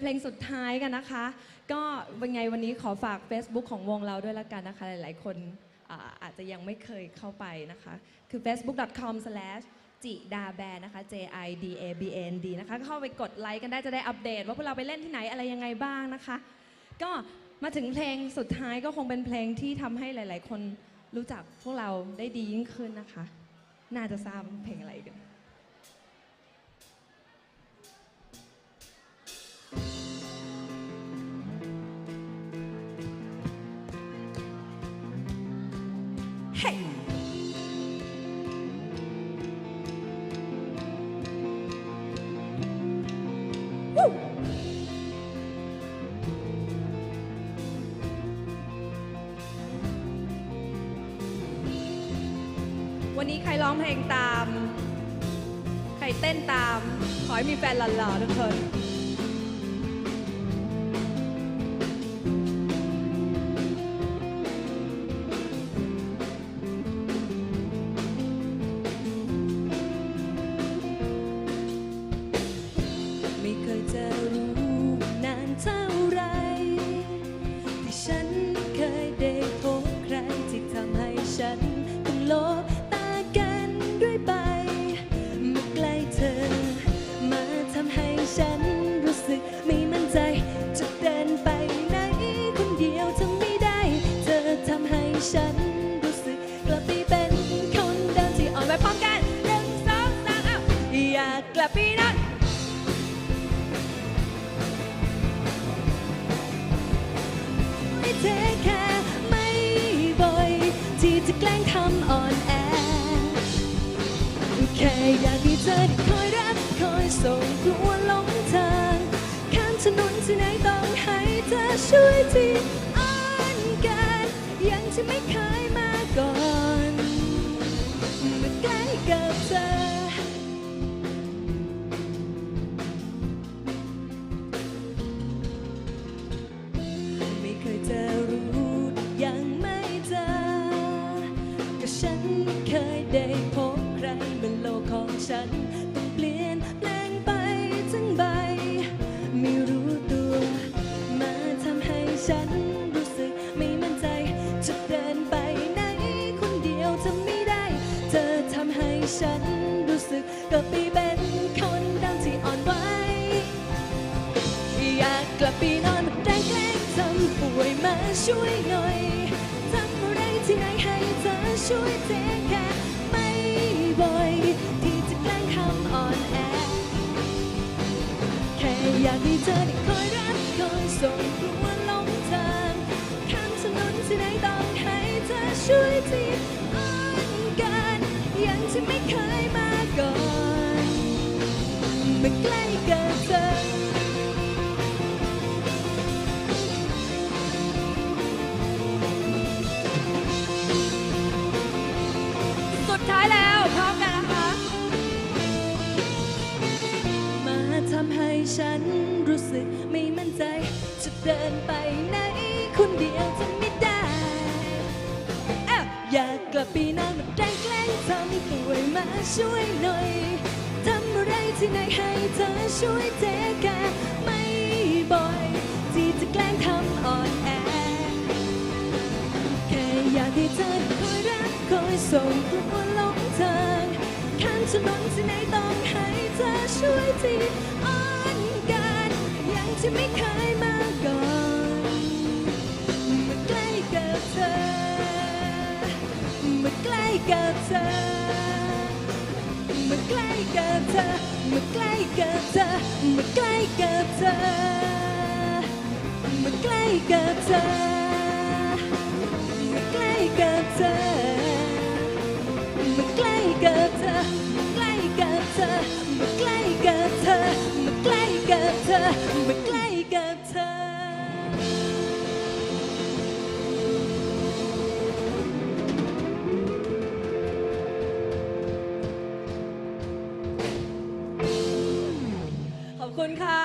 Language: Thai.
เพลงสุดท้ายกันนะคะ ก็เป็นไงวันนี้ขอฝาก Facebook ของวงเราด้วยละกันนะคะ หลายๆ คนอาอาจจะยังไม่เคยเข้าไปนะคะ คือ facebook.com/ จิดาแบนนะคะ J I D A B N D นะคะ เข้าไปกดไลค์กันได้จะได้อัปเดต ว่าพวกเราไปเล่นที่ไหนอะไรยังไงบ้างนะคะ ก็มาถึงเพลงสุดท้ายก็คงเป็นเพลงที่ทำให้หลาย ๆ คนรู้จักพวกเราได้ดียิ่งขึ้นนะคะ น่าจะทราบเพลงอะไรกัน วันนี้ใครร้องเพลงตาม ใครเต้นตาม ขอให้มีแฟนหล่อๆทุกคน ปนั้นไม่เทแค่ไม่บ่อย ที่จะแกล้งทำอ่อนแอ แค่อยากมีเธอคอยรักคอยส่งกลัวหลงทาง ข้ามถนนที่ไหนต้องให้เธอช่วยที ช่วยหน่อยทำอะไรที่ไหนให้เธอช่วยเทแค่ไม่บ่อยที่จะแกล้งทำอ่อนแอแค่อยากให้เธอได้คอยรักคอยส่งกลัวหลงทางข้ามถนนที่ไหนต้องให้เธอช่วยทีอ่อนกันยังที่ไม่เคยมาก่อนเมื่อใกล้กับ ดินไปไหนคนเดียวจะไม่ได้อ้าวอยากกลับไปนอนมาแกล้งแกล้งทำป่วยมาช่วยหน่อยทำอะไรที่ไหนให้เธอช่วยเทแค่ไม่บ่อย ที่จะแกล้งทำอ่อนแอแค่อยากให้เธอคอยรักคอยส่งกลัวลงทางข้ามถนนที่ไหนต้องให้เธอช่วยทีอ่อนกันอย่างที่ไม่เคย ใกล้กับเธอเมื่อใกล้กับเธอเมื่อใกล้กับเธอเมื่อใกล้กับเธอเมื่อใกล้กับเธอ ค่ะ